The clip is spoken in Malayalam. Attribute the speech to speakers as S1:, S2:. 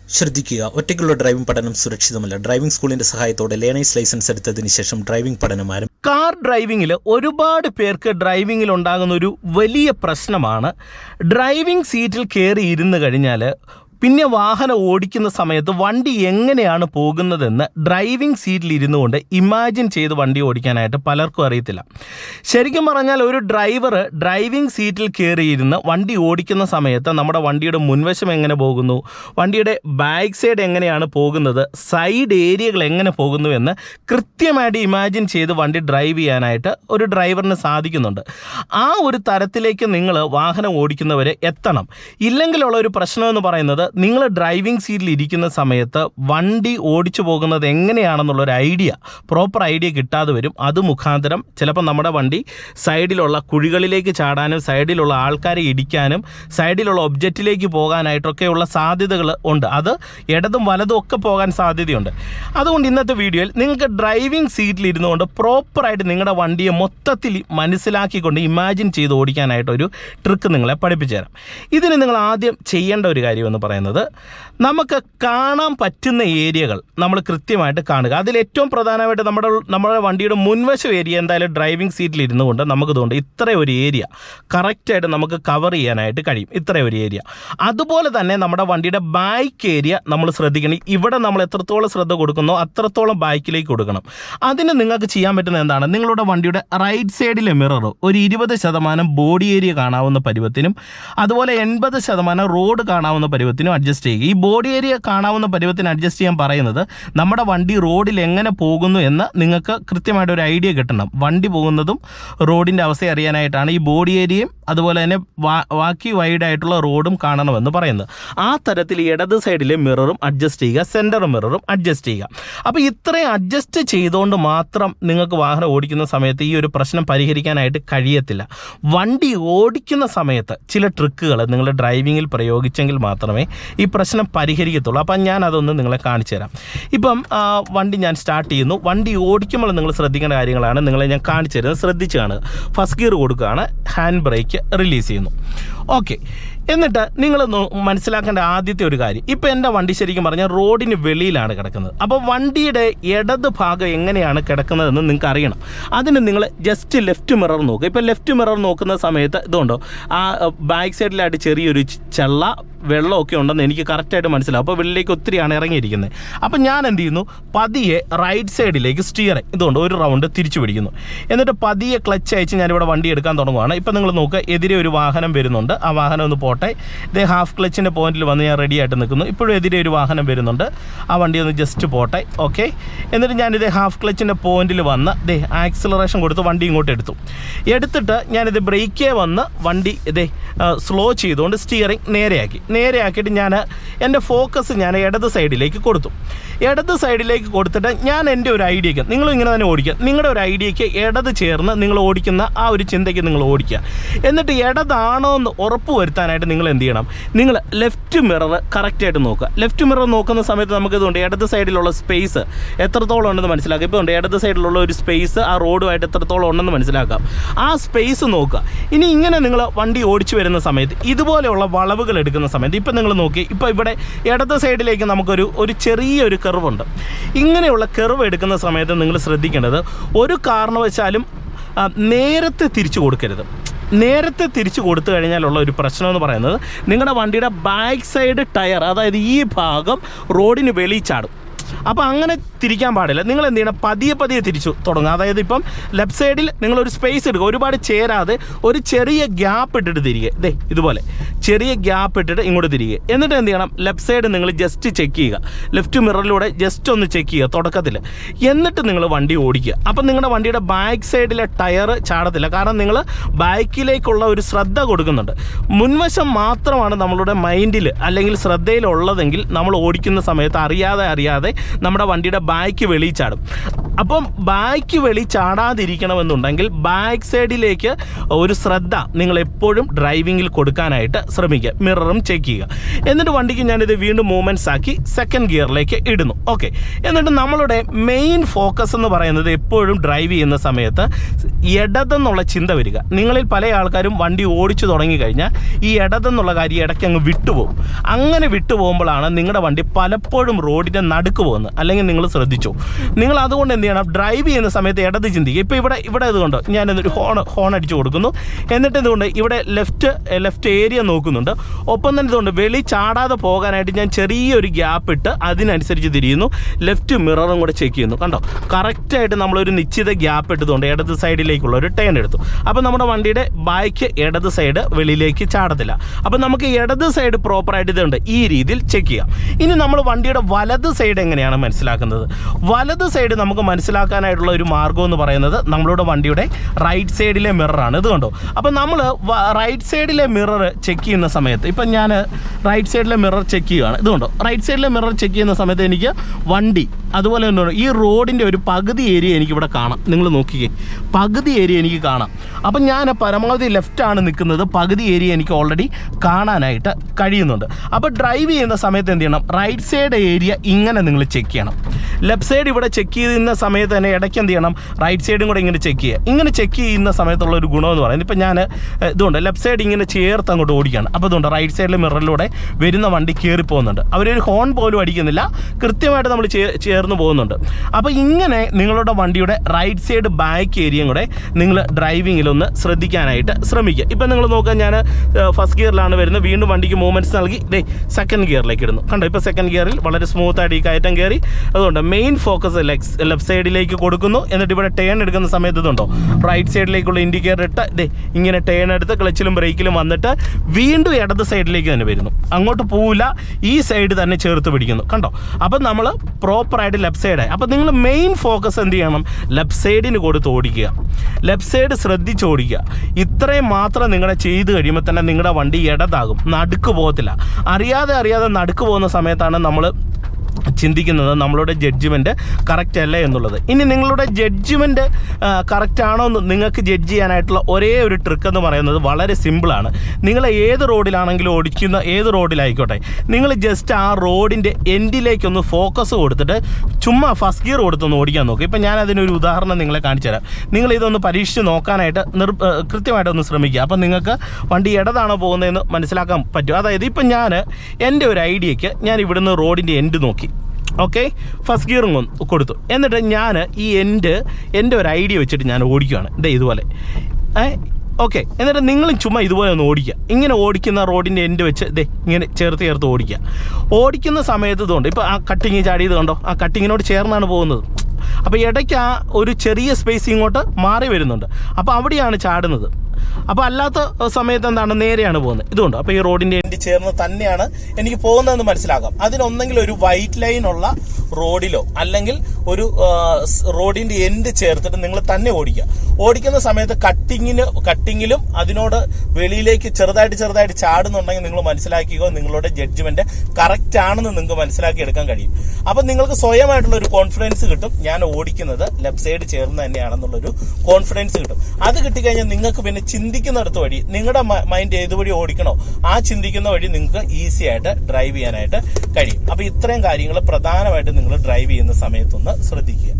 S1: ശ്രദ്ധിക്കുക ഒറ്റയ്ക്കുള്ള ഡ്രൈവിംഗ് പഠനം സുരക്ഷിതമല്ല. ഡ്രൈവിംഗ് സ്കൂളിന്റെ സഹായത്തോടെ ലേണേഴ്സ് ലൈസൻസ് എടുത്തതിന് ശേഷം ഡ്രൈവിംഗ് പഠനം ആരംഭിക്കും
S2: കാർ ഡ്രൈവിംഗിൽ ഒരുപാട് പേർക്ക് ഡ്രൈവിംഗിൽ ഉണ്ടാകുന്ന ഒരു വലിയ പ്രശ്നമാണ്. ഡ്രൈവിംഗ് സീറ്റിൽ കയറി ഇരുന്ന് കഴിഞ്ഞാൽ പിന്നെ വാഹനം ഓടിക്കുന്ന സമയത്ത് വണ്ടി എങ്ങനെയാണ് പോകുന്നതെന്ന് ഡ്രൈവിംഗ് സീറ്റിൽ ഇരുന്നു കൊണ്ട് ഇമാജിൻ ചെയ്ത് വണ്ടി ഓടിക്കാനായിട്ട് പലർക്കും അറിയത്തില്ല. ശരിക്കും പറഞ്ഞാൽ ഒരു ഡ്രൈവർ ഡ്രൈവിംഗ് സീറ്റിൽ കയറിയിരുന്ന് വണ്ടി ഓടിക്കുന്ന സമയത്ത് നമ്മുടെ വണ്ടിയുടെ മുൻവശം എങ്ങനെ പോകുന്നു വണ്ടിയുടെ ബാക്ക് സൈഡ് എങ്ങനെയാണ് പോകുന്നത് സൈഡ് ഏരിയകൾ എങ്ങനെ പോകുന്നു എന്ന് കൃത്യമായിട്ട് ഇമാജിൻ ചെയ്ത് വണ്ടി ഡ്രൈവ് ചെയ്യാനായിട്ട് ഒരു ഡ്രൈവറിന് സാധിക്കുന്നുണ്ട്. ആ ഒരു തരത്തിലേക്ക് നിങ്ങൾ വാഹനം ഓടിക്കുന്നവരെ എത്തണം. ഇല്ലെങ്കിലുള്ള ഒരു പ്രശ്നമെന്ന് പറയുന്നത് നിങ്ങൾ ഡ്രൈവിംഗ് സീറ്റിൽ ഇരിക്കുന്ന സമയത്ത് വണ്ടി ഓടിച്ചു പോകുന്നത് എങ്ങനെയാണെന്നുള്ളൊരു ഐഡിയ പ്രോപ്പർ ഐഡിയ കിട്ടാതെ വരും. അത് മുഖാന്തരം ചിലപ്പോൾ നമ്മുടെ വണ്ടി സൈഡിലുള്ള കുഴികളിലേക്ക് ചാടാനും സൈഡിലുള്ള ആൾക്കാരെ ഇടിക്കാനും സൈഡിലുള്ള ഒബ്ജക്റ്റിലേക്ക് പോകാനായിട്ടൊക്കെയുള്ള സാധ്യതകൾ ഉണ്ട്. അത് ഇടതും വലതും ഒക്കെ പോകാൻ സാധ്യതയുണ്ട്. അതുകൊണ്ട് ഇന്നത്തെ വീഡിയോയിൽ നിങ്ങൾക്ക് ഡ്രൈവിംഗ് സീറ്റിൽ ഇരുന്നുകൊണ്ട് പ്രോപ്പറായിട്ട് നിങ്ങളുടെ വണ്ടിയെ മൊത്തത്തിൽ മനസ്സിലാക്കിക്കൊണ്ട് ഇമാജിൻ ചെയ്ത് ഓടിക്കാനായിട്ടൊരു ട്രിക്ക് നിങ്ങളെ പഠിപ്പിച്ചു തരാം ഇതിന് നിങ്ങൾ ആദ്യം ചെയ്യേണ്ട ഒരു കാര്യം എന്ന് പറയുന്നത് നമുക്ക് കാണാൻ പറ്റുന്ന ഏരിയകൾ നമ്മൾ കൃത്യമായിട്ട് കാണുക. അതിൽ ഏറ്റവും പ്രധാനമായിട്ട് നമ്മുടെ നമ്മുടെ വണ്ടിയുടെ മുൻവശം ഏരിയ എന്തായാലും ഡ്രൈവിംഗ് സീറ്റിൽ ഇരുന്നു കൊണ്ട് നമുക്കിതുകൊണ്ട് ഇത്ര ഒരു ഏരിയ കറക്റ്റായിട്ട് നമുക്ക് കവർ ചെയ്യാനായിട്ട് കഴിയും. ഇത്ര ഒരു ഏരിയ. അതുപോലെ തന്നെ നമ്മുടെ വണ്ടിയുടെ ബാക്ക് ഏരിയ നമ്മൾ ശ്രദ്ധിക്കണം. ഇവിടെ നമ്മൾ എത്രത്തോളം ശ്രദ്ധ കൊടുക്കുന്നോ അത്രത്തോളം ബാക്കിലേക്ക് കൊടുക്കണം. അതിന് നിങ്ങൾക്ക് ചെയ്യാൻ പറ്റുന്ന എന്താണ്? നിങ്ങളുടെ വണ്ടിയുടെ റൈറ്റ് സൈഡിലെ മിറർ ഒരു ഇരുപത് ശതമാനം ബോഡി ഏരിയ കാണാവുന്ന പരുവത്തിനും അതുപോലെ എൺപത് ശതമാനം റോഡ് കാണാവുന്ന പരുവത്തിനും അഡ്ജസ്റ്റ് ചെയ്യുക. ഈ ബോഡി ഏരിയ കാണാവുന്ന പരുവത്തിന് അഡ്ജസ്റ്റ് ചെയ്യാൻ പറയുന്നത് നമ്മുടെ വണ്ടി റോഡിൽ എങ്ങനെ പോകുന്നു എന്ന് നിങ്ങൾക്ക് കൃത്യമായിട്ട് ഒരു ഐഡിയ കിട്ടണം. വണ്ടി പോകുന്നതും റോഡിന്റെ അവസ്ഥ അറിയാനായിട്ടാണ് ഈ ബോഡി ഏരിയയും അതുപോലെ തന്നെ ബാക്കി വൈഡ് ആയിട്ടുള്ള റോഡും കാണണമെന്ന് പറയുന്നത്. ആ തരത്തിൽ ഇടത് സൈഡിലെ മിററും അഡ്ജസ്റ്റ് ചെയ്യുക. സെന്റർ മിററും അഡ്ജസ്റ്റ് ചെയ്യുക. അപ്പോൾ ഇത്രയും അഡ്ജസ്റ്റ് ചെയ്തുകൊണ്ട് മാത്രം നിങ്ങൾക്ക് വാഹനം ഓടിക്കുന്ന സമയത്ത് ഈ ഒരു പ്രശ്നം പരിഹരിക്കാനായിട്ട് കഴിയത്തില്ല. വണ്ടി ഓടിക്കുന്ന സമയത്ത് ചില ട്രിക്കുകൾ നിങ്ങൾ ഡ്രൈവിങ്ങിൽ പ്രയോഗിച്ചെങ്കിൽ മാത്രമേ ഈ പ്രശ്നം പരിഹരിക്കത്തുള്ളൂ. അപ്പം ഞാൻ അതൊന്ന് നിങ്ങളെ കാണിച്ചു തരാം. ഇപ്പം വണ്ടി ഞാൻ സ്റ്റാർട്ട് ചെയ്യുന്നു. വണ്ടി ഓടിക്കുമ്പോൾ നിങ്ങൾ ശ്രദ്ധിക്കേണ്ട കാര്യങ്ങളാണ് നിങ്ങളെ ഞാൻ കാണിച്ചു തരുന്നത്. ശ്രദ്ധിച്ചാണ്. ഫസ്റ്റ് ഗിയർ കൊടുക്കുകയാണ്. ഹാൻഡ് ബ്രേക്ക് റിലീസ് ചെയ്യുന്നു. ഓക്കെ എന്നിട്ട് നിങ്ങൾ മനസ്സിലാക്കേണ്ട ആദ്യത്തെ ഒരു കാര്യം. ഇപ്പോൾ എന്റെ വണ്ടി ശരിക്കും പറഞ്ഞാൽ റോഡിന് വെളിയിലാണ് കിടക്കുന്നത്. അപ്പോൾ വണ്ടിയുടെ ഇടത് ഭാഗം എങ്ങനെയാണ് കിടക്കുന്നതെന്ന് നിങ്ങൾക്ക് അറിയണം. അതിന് നിങ്ങൾ ജസ്റ്റ് ലെഫ്റ്റ് മിറർ നോക്കുക ഇപ്പോൾ ലെഫ്റ്റ് മിറർ നോക്കുന്ന സമയത്ത് ഇതുണ്ടോ? ആ ബാക്ക് സൈഡിലായിട്ട് ചെറിയൊരു ചെള്ള വെള്ളമൊക്കെ ഉണ്ടെന്ന് എനിക്ക് കറക്റ്റായിട്ട് മനസ്സിലാവും. അപ്പോൾ വെള്ളിലേക്ക് ഒത്തിരിയാണ് ഇറങ്ങിയിരിക്കുന്നത്. അപ്പം ഞാൻ എന്ത് ചെയ്യുന്നു? പതിയെ റൈറ്റ് സൈഡിലേക്ക് സ്റ്റിയർ ഇതുകൊണ്ട് ഒരു റൗണ്ട് തിരിച്ചു പിടിക്കുന്നു. എന്നിട്ട് പതിയെ ക്ലച്ച് അയച്ച് ഞാനിവിടെ വണ്ടി എടുക്കാൻ തുടങ്ങുവാണ്. ഇപ്പം നിങ്ങൾ നോക്കുക എതിരെ ഒരു വാഹനം വരുന്നുണ്ട്. ആ വാഹനം ഒന്ന് പോട്ടെ. ഇതേ ഹാഫ് ക്ലച്ചിന്റെ പോയിന്റിൽ വന്ന് ഞാൻ റെഡി ആയിട്ട് നിൽക്കുന്നു. ഇപ്പോഴും എതിരെ ഒരു വാഹനം വരുന്നുണ്ട്. ആ വണ്ടി ഒന്ന് ജസ്റ്റ് പോട്ടെ. ഓക്കെ എന്നിട്ട് ഞാനിത് ഹാഫ് ക്ലച്ചിന്റെ പോയിന്റിൽ വന്ന് ദേ ആക്സിലറേഷൻ കൊടുത്ത് വണ്ടി ഇങ്ങോട്ട് എടുത്തു. എടുത്തിട്ട് ഞാനിത് ബ്രേക്കേ വന്ന് വണ്ടി ഇതേ സ്ലോ ചെയ്തുകൊണ്ട് സ്റ്റിയറിംഗ് നേരെയാക്കി. നേരെയാക്കിയിട്ട് ഞാൻ എന്റെ ഫോക്കസ് ഞാൻ ഇടത് സൈഡിലേക്ക് കൊടുത്തു. ഇടത് സൈഡിലേക്ക് കൊടുത്തിട്ട് ഞാൻ എന്റെ ഒരു ഐഡിയക്ക് നിങ്ങളും ഇങ്ങനെ തന്നെ ഓടിക്കുക. നിങ്ങളുടെ ഒരു ഐഡിയക്ക് ഇടത് ചേർന്ന് നിങ്ങൾ ഓടിക്കുന്ന ആ ഒരു ചിന്തയ്ക്ക് നിങ്ങൾ ഓടിക്കുക. എന്നിട്ട് ഇടതാണോ എന്ന് ഉറപ്പ് വരുത്താനായിട്ട് നിങ്ങൾ എന്ത് ചെയ്യണം? നിങ്ങൾ ലെഫ്റ്റ് മിറർ കറക്റ്റായിട്ട് നോക്കുക. ലെഫ്റ്റ് മിറർ നോക്കുന്ന സമയത്ത് നമുക്ക് ഇതുണ്ട്. ഇടത് സൈഡിലുള്ള സ്പേസ് എത്രത്തോളം ഉണ്ടെന്ന് മനസ്സിലാക്കാം. ഇപ്പോൾ ഉണ്ട് ഇടത് സൈഡിലുള്ള ഒരു സ്പേസ് ആ റോഡുമായിട്ട് എത്രത്തോളം ഉണ്ടെന്ന് മനസ്സിലാക്കാം. ആ സ്പേസ് നോക്കുക. ഇനി ഇങ്ങനെ നിങ്ങൾ വണ്ടി ഓടിച്ചു വരുന്ന സമയത്ത് ഇതുപോലെയുള്ള വളവുകൾ എടുക്കുന്ന സമയത്ത് ഇപ്പം നിങ്ങൾ നോക്കി. ഇപ്പോൾ ഇവിടെ ഇടത് സൈഡിലേക്ക് നമുക്കൊരു ഒരു ചെറിയൊരു കർവുണ്ട്. ഇങ്ങനെയുള്ള കർവ് എടുക്കുന്ന സമയത്ത് നിങ്ങൾ ശ്രദ്ധിക്കേണ്ടത് ഒരു കാരണവശാലും നേരത്തെ തിരിച്ചു കൊടുക്കരുത്. നേരത്തെ തിരിച്ചു കൊടുത്തു കഴിഞ്ഞാലുള്ള ഒരു പ്രശ്നം എന്ന് പറയുന്നത് നിങ്ങളുടെ വണ്ടിയുടെ ബാക്ക് സൈഡ് ടയർ അതായത് ഈ ഭാഗം റോഡിന് വെളിയിൽ ചാടും. അപ്പോൾ അങ്ങനെ തിരിക്കാൻ പാടില്ല. നിങ്ങൾ എന്ത് ചെയ്യണം? പതിയെ പതിയെ തിരിച്ചു തുടങ്ങുക. അതായത് ഇപ്പം ലെഫ്റ്റ് സൈഡിൽ നിങ്ങൾ ഒരു സ്പേസ് എടുക്കുക. ഒരുപാട് ചേരാതെ ഒരു ചെറിയ ഗ്യാപ്പ് ഇട്ടിട്ട് തിരികെ ദേ ഇതുപോലെ. ചെറിയ ഗ്യാപ്പ് ഇട്ടിട്ട് ഇങ്ങോട്ട് തിരികെ എന്നിട്ട് എന്ത് ചെയ്യണം? ലെഫ്റ്റ് സൈഡ് നിങ്ങൾ ജസ്റ്റ് ചെക്ക് ചെയ്യുക. ലെഫ്റ്റ് മിററിലൂടെ ജസ്റ്റ് ഒന്ന് ചെക്ക് ചെയ്യുക. തുടക്കത്തിൽ എന്നിട്ട് നിങ്ങൾ വണ്ടി ഓടിക്കുക. അപ്പം നിങ്ങളുടെ വണ്ടിയുടെ ബാക്ക് സൈഡിലെ ടയർ ചാടത്തില്ല. കാരണം നിങ്ങൾ ബാക്കിലേക്കുള്ള ഒരു ശ്രദ്ധ കൊടുക്കുന്നുണ്ട്. മുൻവശം മാത്രമാണ് നമ്മളുടെ മൈൻഡിൽ അല്ലെങ്കിൽ ശ്രദ്ധയിലുള്ളതെങ്കിൽ നമ്മൾ ഓടിക്കുന്ന സമയത്ത് അറിയാതെ അറിയാതെ നമ്മുടെ വണ്ടിയുടെ ബാക്ക് വെളി ചാടും. അപ്പം ബാക്ക് വെളി ചാടാതിരിക്കണമെന്നുണ്ടെങ്കിൽ ബാക്ക് സൈഡിലേക്ക് ഒരു ശ്രദ്ധ നിങ്ങൾ എപ്പോഴും ഡ്രൈവിങ്ങിൽ കൊടുക്കാനായിട്ട് ശ്രമിക്കുക. മിററും ചെക്ക് ചെയ്യുക. എന്നിട്ട് വണ്ടിക്ക് ഞാനിത് വീണ്ടും മൂവ്മെന്റ്സ് ആക്കി സെക്കൻഡ് ഗിയറിലേക്ക് ഇടുന്നു. ഓക്കെ എന്നിട്ട് നമ്മളുടെ മെയിൻ ഫോക്കസ് എന്ന് പറയുന്നത് എപ്പോഴും ഡ്രൈവ് ചെയ്യുന്ന സമയത്ത് ഇടതെന്നുള്ള ചിന്ത വരിക. നിങ്ങളിൽ പല ആൾക്കാരും വണ്ടി ഓടിച്ചു തുടങ്ങിക്കഴിഞ്ഞാൽ ഈ ഇടതെന്നുള്ള കാര്യം ഇടയ്ക്ക് അങ്ങ് വിട്ടുപോകും. അങ്ങനെ വിട്ടുപോകുമ്പോഴാണ് നിങ്ങളുടെ വണ്ടി പലപ്പോഴും റോഡിന്റെ നടുക്ക് പോകുന്നത്. അല്ലെങ്കിൽ നിങ്ങൾ ശ്രദ്ധിച്ചു. നിങ്ങൾ അതുകൊണ്ട് എന്ത് ചെയ്യണം? ഡ്രൈവ് ചെയ്യുന്ന സമയത്ത് ഇടത് ചിന്തിക്കുക ഇപ്പോൾ ഇവിടെ ഇവിടെ ഇതുകൊണ്ട് ഞാൻ ഒരു ഹോൺ ഹോൺ അടിച്ചു കൊടുക്കുന്നു. എന്നിട്ട് ഇതുകൊണ്ട് ഇവിടെ ലെഫ്റ്റ് ലെഫ്റ്റ് ഏരിയ നോക്കുന്നുണ്ട്. ഒപ്പം തന്നെ ഇതുകൊണ്ട് വെളി ചാടാതെ പോകാനായിട്ട് ഞാൻ ചെറിയൊരു ഗ്യാപ്പ് ഇട്ട് അതിനനുസരിച്ച് തിരിയുന്നു ലെഫ്റ്റ് മിററും കൂടെ ചെക്ക് ചെയ്യുന്നു. കണ്ടോ? കറക്റ്റായിട്ട് നമ്മളൊരു നിശ്ചിത ഗ്യാപ്പ് ഇട്ടതുകൊണ്ട് ഇടത് സൈഡിലേക്കുള്ള ഒരു ടേൺ എടുത്തു. അപ്പോൾ നമ്മുടെ വണ്ടിയുടെ ബൈക്ക് ഇടത് സൈഡ് വെളിയിലേക്ക് ചാടത്തില്ല. അപ്പോൾ നമുക്ക് ഇടത് സൈഡ് പ്രോപ്പറായിട്ട് ഇതുണ്ട്. ഈ രീതിയിൽ ചെക്ക് ചെയ്യാം. ഇനി നമ്മൾ വണ്ടിയുടെ വലത് സൈഡ് എങ്ങനെയാണ് മനസ്സിലാക്കുന്നത്. വലത് സൈഡ് നമുക്ക് മനസ്സിലാക്കാനായിട്ടുള്ള ഒരു മാർഗം എന്ന് പറയുന്നത് നമ്മളുടെ വണ്ടിയുടെ റൈറ്റ് സൈഡിലെ മിററാണ് ഇത് കണ്ടോ? അപ്പോൾ നമ്മൾ റൈറ്റ് സൈഡിലെ മിറർ ചെക്ക് ചെയ്യുന്ന സമയത്ത് ഇപ്പം ഞാൻ റൈറ്റ് സൈഡിലെ മിറർ ചെക്ക് ചെയ്യുകയാണ് ഇത് കണ്ടോ? റൈറ്റ് സൈഡിലെ മിറർ ചെക്ക് ചെയ്യുന്ന സമയത്ത് എനിക്ക് വണ്ടി അതുപോലെ തന്നെ ഈ റോഡിന്റെ ഒരു പകുതി ഏരിയ എനിക്കിവിടെ കാണാം. നിങ്ങൾ നോക്കിക്കേ. പകുതി ഏരിയ എനിക്ക് കാണാം. അപ്പം ഞാൻ പരമാവധി ലെഫ്റ്റാണ് നിൽക്കുന്നത്. പകുതി ഏരിയ എനിക്ക് ഓൾറെഡി കാണാനായിട്ട് കഴിയുന്നുണ്ട്. അപ്പോൾ ഡ്രൈവ് ചെയ്യുന്ന സമയത്ത് എന്ത് ചെയ്യണം? റൈറ്റ് സൈഡ് ഏരിയ ഇങ്ങനെ നിങ്ങൾ ചെക്ക് ചെയ്യണം. ലെഫ്റ്റ് സൈഡ് ഇവിടെ ചെക്ക് ചെയ്യുന്ന സമയത്ത് തന്നെ ഇടയ്ക്ക് എന്ത് ചെയ്യണം? റൈറ്റ് സൈഡും കൂടെ ഇങ്ങനെ ചെക്ക് ചെയ്യുക. ഇങ്ങനെ ചെക്ക് ചെയ്യുന്ന സമയത്തുള്ള ഒരു ഗുണമെന്ന് പറയുന്നത് ഇപ്പം ഞാൻ ഇതുകൊണ്ട് ലെഫ്റ്റ് സൈഡ് ഇങ്ങനെ ചേർത്ത് അങ്ങോട്ട് ഓടിക്കുകയാണ്. അപ്പോൾ ഇതുകൊണ്ട് റൈറ്റ് സൈഡിലെ മിററിലൂടെ വരുന്ന വണ്ടി കയറി പോകുന്നുണ്ട്. അവരൊരു ഹോൺ പോലും അടിക്കുന്നില്ല. കൃത്യമായിട്ട് നമ്മൾ ചേർന്ന് പോകുന്നുണ്ട്. അപ്പോൾ ഇങ്ങനെ നിങ്ങളുടെ വണ്ടിയുടെ റൈറ്റ് സൈഡ് ബാക്ക് ഏരിയയും കൂടെ നിങ്ങൾ ഡ്രൈവിങ്ങിലൊന്ന് ശ്രദ്ധിക്കാനായിട്ട് ശ്രമിക്കുക. ഇപ്പം നിങ്ങൾ നോക്കുക ഞാൻ ഫസ്റ്റ് ഗിയറിലാണ് വരുന്നത്. വീണ്ടും വണ്ടിക്ക് മൂവ്മെന്റ്സ് നൽകി. ദേ സെക്കൻഡ് ഗിയറിലേക്ക് ഇടുന്നു. കണ്ടോ? ഇപ്പോൾ സെക്കൻഡ് ഗിയറിൽ വളരെ സ്മൂത്തായിട്ട് ഈ കയറ്റം കയറി. അതുകൊണ്ട് മെയിൻ ഫോക്കസ് ലെഗ്സ് ലെഫ്റ്റ് സൈഡിലേക്ക് കൊടുക്കുന്നു. എന്നിട്ട് ഇവിടെ ടേൺ എടുക്കുന്ന സമയത്ത് ഇതുണ്ടോ? റൈറ്റ് സൈഡിലേക്കുള്ള ഇൻഡിക്കേറ്റർ ഇട്ട് ദേ ഇങ്ങനെ ടേൺ എടുത്ത് ക്ലച്ചിലും ബ്രേക്കിലും വന്നിട്ട് വീണ്ടും ഇടത് സൈഡിലേക്ക് തന്നെ വരുന്നു. അങ്ങോട്ട് പോവില്ല. ഈ സൈഡ് തന്നെ ചേർത്ത് പിടിക്കുന്നു. കണ്ടോ? അപ്പം നമ്മൾ പ്രോപ്പറായിട്ട് ലെഫ്റ്റ് സൈഡായി അപ്പം നിങ്ങൾ മെയിൻ ഫോക്കസ് എന്ത് ചെയ്യണം? ലെഫ്റ്റ് സൈഡിന് കൊടുത്ത് ഓടിക്കുക. ലെഫ്റ്റ് സൈഡ് ശ്രദ്ധിച്ച് ഓടിക്കുക. ഇത്രയും മാത്രം നിങ്ങളെ ചെയ്ത് കഴിയുമ്പോൾ തന്നെ നിങ്ങളുടെ വണ്ടി ഇടതാകും. നടുക്ക് പോകത്തില്ല. അറിയാതെ അറിയാതെ നടുക്ക് പോകുന്ന സമയത്താണ് നമ്മൾ ചിന്തിക്കുന്നത് നമ്മളുടെ ജഡ്ജ്മെന്റ് കറക്റ്റ് അല്ല എന്നുള്ളത്. ഇനി നിങ്ങളുടെ ജഡ്ജ്മെന്റ് കറക്റ്റ് ആണോ എന്ന് നിങ്ങൾക്ക് ജഡ്ജ് ചെയ്യാനായിട്ടുള്ള ഒരേ ഒരു ട്രിക്ക് എന്ന് പറയുന്നത് വളരെ സിമ്പിളാണ് നിങ്ങൾ ഏത് റോഡിലാണെങ്കിലും ഓടിക്കുന്ന ഏത് റോഡിലായിക്കോട്ടെ നിങ്ങൾ ജസ്റ്റ് ആ റോഡിന്റെ എൻഡിലേക്കൊന്ന് ഫോക്കസ് കൊടുത്തിട്ട് ചുമ്മാ ഫസ്റ്റ് ഗിയർ കൊടുത്തൊന്ന് ഓടിക്കാൻ നോക്കും. ഇപ്പം ഞാൻ അതിനൊരു ഉദാഹരണം നിങ്ങളെ കാണിച്ചു തരാം. നിങ്ങൾ ഇതൊന്ന് പരീക്ഷിച്ച് നോക്കാനായിട്ട് നിർ കൃത്യമായിട്ടൊന്ന് ശ്രമിക്കുക. അപ്പം നിങ്ങൾക്ക് വണ്ടി ഇടതാണോ പോകുന്നതെന്ന് മനസ്സിലാക്കാൻ പറ്റും. അതായത് ഇപ്പം ഞാൻ എന്റെ ഒരു ഐഡിയയ്ക്ക് ഞാൻ ഇവിടുന്ന് റോഡിന്റെ എൻഡ് നോക്കി. ഓക്കെ? ഫസ്റ്റ് ഗിയറും കൊടുത്തു. എന്നിട്ട് ഞാൻ ഈ എന്റെ എന്റെ ഒരു ഐഡിയ വെച്ചിട്ട് ഞാൻ ഓടിക്കുകയാണ് ഇതേ ഇതുപോലെ. ഓക്കെ. എന്നിട്ട് നിങ്ങളും ചുമ്മാ ഇതുപോലെ ഒന്ന് ഓടിക്കുക. ഇങ്ങനെ ഓടിക്കുന്ന റോഡിന്റെ എൻഡ് വെച്ച് ദേ ഇങ്ങനെ ചേർത്ത് ചേർത്ത് ഓടിക്കുക. ഓടിക്കുന്ന സമയത്ത് ഇതുകൊണ്ട് ഇപ്പോൾ ആ കട്ടിങ് ചാടിയത് കണ്ടോ? ആ കട്ടിങ്ങിനോട് ചേർന്നാണ് പോകുന്നത്. അപ്പോൾ ഇടയ്ക്ക് ആ ഒരു ചെറിയ സ്പേസ് ഇങ്ങോട്ട് മാറി വരുന്നുണ്ട്. അപ്പോൾ അവിടെയാണ് ചാടുന്നത്. അപ്പോൾ അല്ലാത്ത സമയത്ത് എന്താണ് നേരെയാണ് പോകുന്നത്? ഇതുകൊണ്ട് അപ്പോൾ ഈ റോഡിന്റെ എൻഡ് ചേർന്ന് തന്നെയാണ് എനിക്ക് പോകുന്നതെന്ന് മനസ്സിലാക്കാം അതിനൊന്നെങ്കിൽ ഒരു വൈറ്റ് ലൈൻ ഉള്ള റോഡിലോ അല്ലെങ്കിൽ ഒരു റോഡിന്റെ എൻഡ് ചേർത്തിട്ട് നിങ്ങൾ തന്നെ ഓടിക്കുക. ഓടിക്കുന്ന സമയത്ത് കട്ടിങ്ങിന് കട്ടിങ്ങിലും അതിനോട് വെളിയിലേക്ക് ചെറുതായിട്ട് ചെറുതായിട്ട് ചാടുന്നുണ്ടെങ്കിൽ നിങ്ങൾ മനസ്സിലാക്കിയോ നിങ്ങളുടെ ജഡ്ജ്മെന്റ് കറക്റ്റ് ആണെന്ന് നിങ്ങൾക്ക് മനസ്സിലാക്കി എടുക്കാൻ കഴിയും. അപ്പൊ നിങ്ങൾക്ക് സ്വയമായിട്ടുള്ള ഒരു കോൺഫിഡൻസ് കിട്ടും. ഞാൻ ഓടിക്കുന്നത് ലെഫ്റ്റ് സൈഡ് ചേർന്ന് തന്നെയാണെന്നുള്ളൊരു കോൺഫിഡൻസ് കിട്ടും. അത് കിട്ടിക്കഴിഞ്ഞാൽ നിങ്ങൾക്ക് പിന്നെ ചിന്തിക്കുന്നിടത്ത് വഴി നിങ്ങളുടെ മൈൻഡ് ഏത് വഴി ഓടിക്കണോ ആ ചിന്തിക്കുന്ന വഴി നിങ്ങൾക്ക് ഈസി ആയിട്ട് ഡ്രൈവ് ചെയ്യാനായിട്ട് കഴിയും. അപ്പൊ ഇത്രയും കാര്യങ്ങൾ പ്രധാനമായിട്ട് നിങ്ങൾ ഡ്രൈവ് ചെയ്യുന്ന സമയത്തൊന്ന് ശ്രദ്ധിക്കുക